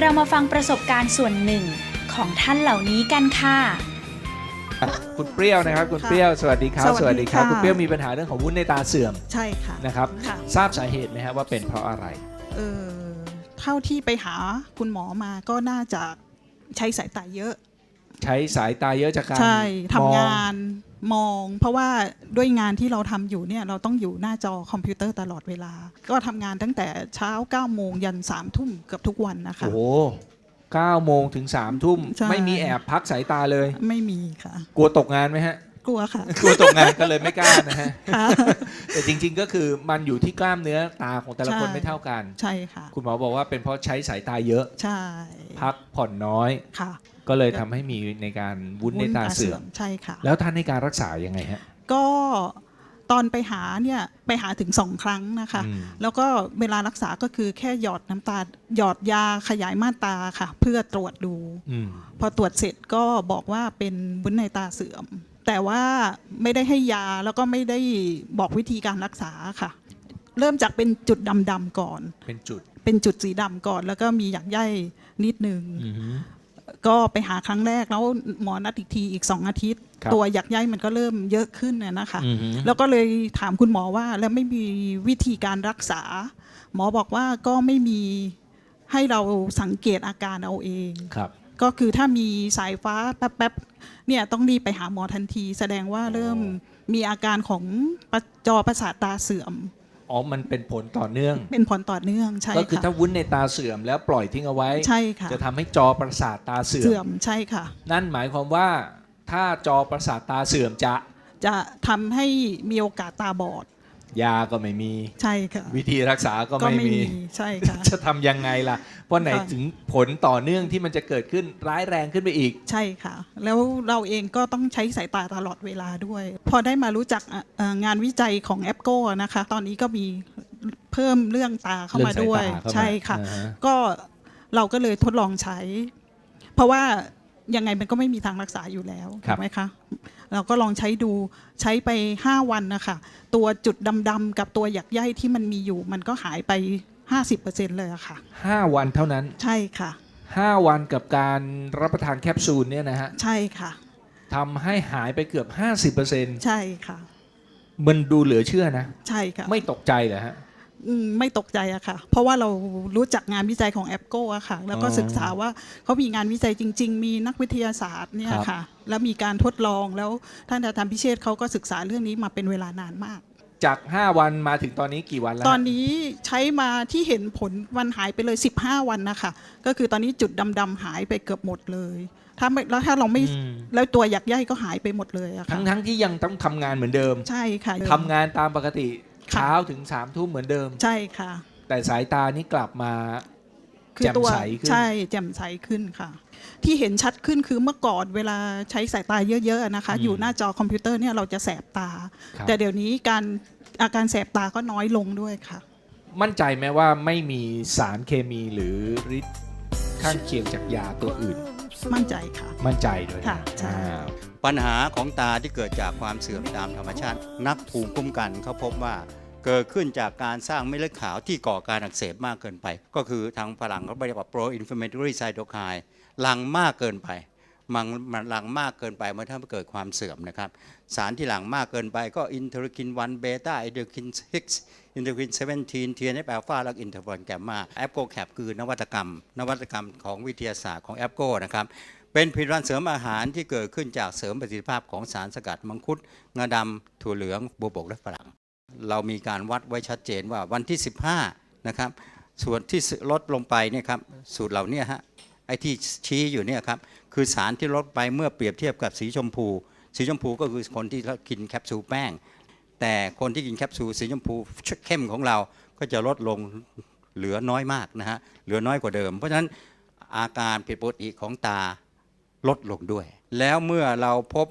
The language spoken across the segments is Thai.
เรามาฟังประสบการณ์ส่วนหนึ่งของท่านเหล่านี้กันค่ะ คุณเปรี้ยวนะครับคุณค่ะเปรี้ยวสวัสดีครับสวัสดีครับค่ะคุณเปรี้ยวมีปัญหาเรื่องของวุ้นในตาเสื่อมใช่ค่ะนะครับค่ะทราบสาเหตุไหมครับว่าเป็นเพราะอะไรเออเท่าที่ไปหาคุณหมอมาก็น่าจะใช้สายตาเยอะ ใช้สายตาเยอะจากการใช่ทำมองาน มอง เพราะว่าด้วยงานที่เราทำอยู่เนี่ยเราต้องอยู่หน้าจอคอมพิวเตอร์ตลอดเวลา ก็ทำงานตั้งแต่เช้า9โมงยัน3ทุ่มเกือบทุกวันนะคะ โอ้โหเก้าโมงถึงสามทุ่ม ใช่ ไม่มีแอบพักสายตาเลย ไม่มีค่ะ กลัวตกงานไหมฮะ กลัวค่ะ กลัวตกงานก็เลยไม่กล้านะฮะ ค่ะ แต่จริงๆก็คือมันอยู่ที่กล้ามเนื้อตาของแต่ละคนใช่ ไม่เท่ากัน ใช่ค่ะ คุณหมอบอกว่าเป็นเพราะใช้สายตาเยอะ ใช่ พักผ่อนน้อย ค่ะ ก็เลยทำให้มีในการวุ้นในตาเสื่อม ใช่ค่ะ แล้วท่านในการรักษายังไงฮะ ก็ตอนไปหาเนี่ยไปหาถึงสองครั้งนะคะ อืม แล้วก็เวลารักษาก็คือแค่หยอดน้ำตาหยอดยาขยายม่านตาค่ะ เพื่อตรวจดู อืม พอตรวจเสร็จก็บอกว่าเป็นบุ้นในตาเสื่อม แต่ว่าไม่ได้ให้ยาแล้วก็ไม่ได้บอกวิธีการรักษาค่ะ เริ่มจากเป็นจุดดำๆก่อน เป็นจุดเป็นจุดสีดำก่อน แล้วก็มีหยักใยนิดนึง อือฮึ ก็ไปหาครั้งแรกแล้วหมอนัดอีกทีอีกสองอาทิตย์ ครับตัวหยักใยมันก็เริ่มเยอะขึ้นน่ะนะคะ อือฮึ แล้วก็เลยถามคุณหมอว่าแล้วไม่มีวิธีการรักษา หมอบอกว่าก็ไม่มีให้เราสังเกตอาการเอาเอง ครับ ก็คือถ้ามีสายฟ้าแป๊บๆเนี่ยต้องรีบไปหาหมอทันที แสดงว่าเริ่มมีอาการของประจอประสาทตาเสื่อม อ๋อ มันเป็นผลต่อเนื่อง เป็นผลต่อเนื่องใช่ก็คือค่ะถ้าวุ้นในตาเสื่อมแล้วปล่อยทิ้งเอาไว้ ใช่ค่ะ จะทำให้จอประสาทตาเสื่อเสื่อมมใช่ค่ะ นั่นหมายความว่าถ้าจอประสาทตาเสื่อมจะ จะทำให้มีโอกาสตาบอด ยาก็ไม่มี ใช่ค่ะ วิธีรักษาก็ก็ไม่ไม่มีมี ใช่ค่ะ จะทำยังไงล่ะ เพราะไหนค่ะ ถึงผลต่อเนื่องที่มันจะเกิดขึ้นร้ายแรงขึ้นไปอีก ใช่ค่ะ แล้วเราเองก็ต้องใช้สายตาตลอดเวลาด้วย พอได้มารู้จักอะเอ่องานวิจัยของแอปโก้นะคะ ตอนนี้ก็มีเพิ่มเรื่องตาเข้ามาด้วย เรื่องสายตาเข้ามาใช่ค่ะ อ่าฮะ ก็เราก็เลยทดลองใช้ เพราะว่า ยังไงมันก็ไม่มีทางรักษาอยู่แล้วถูกไหมคะเราก็ลองใช้ดูใช้ไป 5 วันนะคะตัวจุดดำๆกับตัวหยักใยที่มันมีอยู่ มันก็หายไป 50%เลยอะค่ะ ห้าวันเท่านั้นใช่ค่ะ ห้าวันกับการรับประทานแคปซูลเนี่ยนะฮะใช่ค่ะ ทำให้หายไปเกือบ 50%ใช่ค่ะ มันดูเหลือเชื่อนะ ใช่ค่ะ ไม่ตกใจเหรอฮะอืม ไม่ตกใจอะค่ะ เพราะว่าเรารู้จักงานวิจัยของแอปโก้อะค่ะ แล้วก็อ๋อศึกษาว่าเขามีงานวิจัยจริง ๆ มีนักวิทยาศาสตร์เนี่ยครับค่ะ แล้วมีการทดลองแล้วท่านอาจารย์พิเชษฐ์เขาก็ศึกษาเรื่องนี้มาเป็นเวลานานมาก จาก 5 วันมาถึงตอนนี้กี่วันแล้วตฮะอนนี้ใช้มาที่เห็นผลวันหายไปเลย 15 วันนะคะ ก็คือตอนนี้จุดดำๆหายไปเกือบหมดเลยถ้าไม่แล้วถ้าเราไม่อืมแล้วตัวหยักใยก็หายไปหมดเลยอะทั้ค่ะงทั้งที่ยังต้องทำงานเหมือนเดิม ใช่ค่ะทำงานตามปกติค่ะ เช้าถึง3ามทุ่มเหมือนเดิม ใช่ค่ะ แต่สายตานี่กลับมาคือแจ่มตัวใสขึ้น ใช่แจ่มใสขึ้นค่ะ ที่เห็นชัดขึ้นคือเมื่อก่อนเวลาใช้สายตาเยอะๆนะคะอยู่หน้าจอคอมพิวเตอร์เนี่ยเราจะแสบตา ครับ แต่เดี๋ยวนี้การอาการแสบตาก็น้อยลงด้วยค่ะ มั่นใจไหมว่าไม่มีสารเคมีหรือฤทธิ์ข้างเคียงจากยาตัวอื่น มั่นใจค่ะ มั่นใจด้วยค่ะใช่ อ่า ปัญหาของตาที่เกิดจากความเสื่อมตามธรรมชาติ นักภูมิคุ้มกันเขาพบว่าเกิดขึ้นจากการสร้างเม็ดเลือดขาวที่ก่อการอักเสบมากเกินไป ก็คือทางฝรั่งเขาเรียกว่า pro inflammatory cytokine หลังมากเกินไปมันมันหลังมากเกินไปเมันทำให้เกิดความเสื่อมนะครับ สารที่หลังมากเกินไปก็อินเทอร์คิน1เบต้าอินเทอร์คิน6อินเทอร์คิน17 TNF อัลฟาและอินเทอร์ฟอนแกมมาแอปโกแคปคือนวัตกรรม นวัตกรรมของวิทยาศาสตร์ของแอปโกนะครับ เป็นผลิตภัณฑ์เสริมอาหารที่เกิดขึ้นจากเสริมประสิทธิภาพของสารสกัดมังคุดงาดำถั่วเหลืองบัวบกและฝรั่ง เรามีการวัดไว้ชัดเจนว่าวันที่ 15 นะครับ ส่วนที่ลดลงไปเนี่ยครับสูตรเหล่านี้ฮะไอ้ที่ชี้อยู่เนี่ยครับคือสารที่ลดไปเมื่อเปรียบเทียบกับสีชมพู สีชมพูก็คือคนที่กินแคปซูลแป้ง แต่คนที่กินแคปซูลสีชมพูเข้มของเราก็จะลดลงเหลือน้อยมากนะฮะเหลือน้อยกว่าเดิม เพราะฉะนั้นอาการผิดปกติของตา ลดลงด้วย แล้วเมื่อเราพบ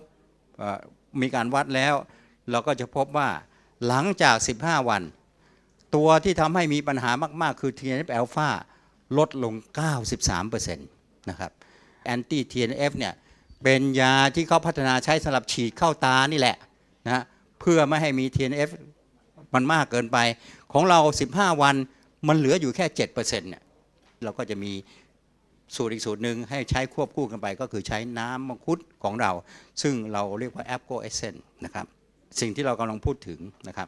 มีการวัดแล้ว เราก็จะพบว่าหลังจาก 15 วัน ตัวที่ทำให้มีปัญหามากๆ คือ TNF อ l p h a ลดลง 93%นะครับแอนตี้ TNF เนี่ยเป็นยาที่เขาพัฒนาใช้สำหรับฉีดเข้าตานี่แหละนะฮะเพื่อไม่ให้มี TNF มันมากเกินไป ของเรา 15 วันมันเหลืออยู่แค่ 7%เนี่ยเราก็จะมี สูตรอีกสูตรหนึ่งให้ใช้ควบคู่กันไป ก็คือใช้น้ำมังคุดของเรา ซึ่งเราเรียกว่า a p g o e s s e n c e นะครับสิ่งที่เรากำลังพูดถึงนะครับ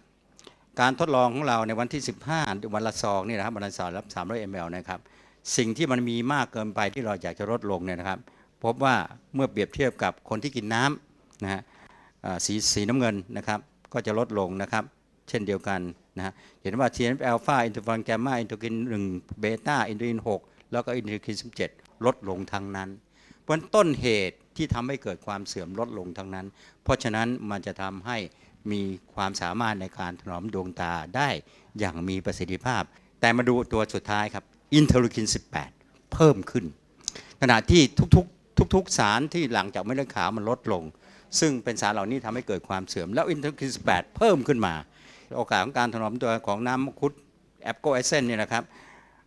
การทดลองของเราในวันที่ 15 วันละซองนี่นะครับวันละซองรับ 300 ml นะครับสิ่งที่มันมีมากเกินไปที่เราอยากจะลดลงเนี่ยนะครับ พบว่าเมื่อเปรียบเทียบกับคนที่กินน้ำนะฮะสีสีน้ำเงินนะครับ ก็จะลดลงนะครับ เช่นเดียวกันนะฮะเห็นว่า TNF อ l p h a อินทอร์ฟอนแกมมาอินทอร์กิน1เบต้าอินทอร์กิน6 แล้วก็อินเทอร์กิน17ลดลงทั้งนั้นเพราะนั้นต้นเหตุที่ทำให้เกิดความเสื่อมลดลงทั้งนั้น เพราะฉะนั้นมันจะทำให้มีความสามารถในการถนอมดวงตาได้อย่างมีประสิทธิภาพ แต่มาดูตัวสุดท้ายครับอินเทอร์คิน 18 เพิ่มขึ้น ขณะที่ทุกๆทุกๆสารที่หลังจากเม็ดเลือดขาวมันลดลง ซึ่งเป็นสารเหล่านี้ทำให้เกิดความเสื่อม แล้วอินเทอร์คิน 18 เพิ่มขึ้นมา โอกาสของการถนอมตัวของน้ำมังคุดแอปโกเอเซนเนี่ยนะครับ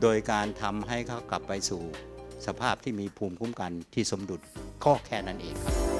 โดยการทำให้เขากลับไปสู่สภาพที่มีภูมิคุ้มกันที่สมดุลก็แค่นั้นเองครับ